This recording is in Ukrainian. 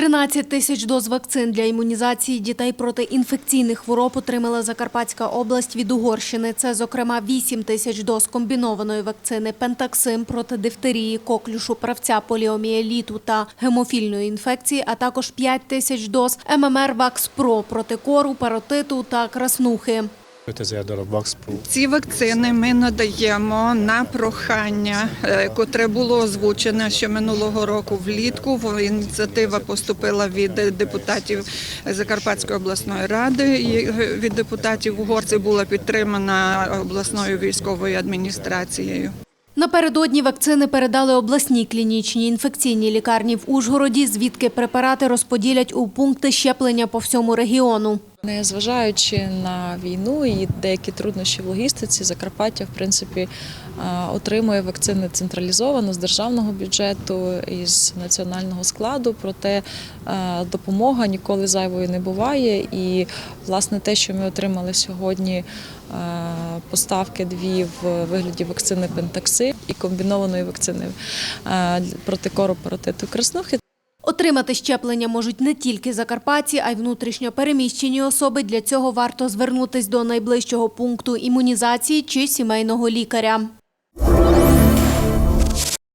13 тисяч доз вакцин для імунізації дітей проти інфекційних хвороб отримала Закарпатська область від Угорщини. Це, зокрема, 8 тисяч доз комбінованої вакцини Пентаксим проти дифтерії, коклюшу, правця, поліомієліту та гемофільної інфекції, а також 5 тисяч доз ММР Вакспро проти кору, паротиту та краснухи. 5000 darab Vaxpro. Ці вакцини ми надаємо на прохання, е, котре було озвучене ще минулого року влітку. Ініціатива поступила від депутатів Закарпатської обласної ради і е, від депутатів угорців була підтримана обласною військовою адміністрацією. Напередодні вакцини передали обласній клінічній інфекційній лікарні в Ужгороді, звідки препарати розподілять у пункти щеплення по всьому регіону. Незважаючи на війну і деякі труднощі в логістиці, Закарпаття в принципі отримує вакцини централізовано з державного бюджету і з національного складу. Проте допомога ніколи зайвою не буває. І власне те, що ми отримали сьогодні. Поставки дві в вигляді вакцини Пентакси і комбінованої вакцини проти кору, паротиту, краснухи. Отримати щеплення можуть не тільки закарпатці, а й внутрішньо переміщені особи. Для цього варто звернутись до найближчого пункту імунізації чи сімейного лікаря.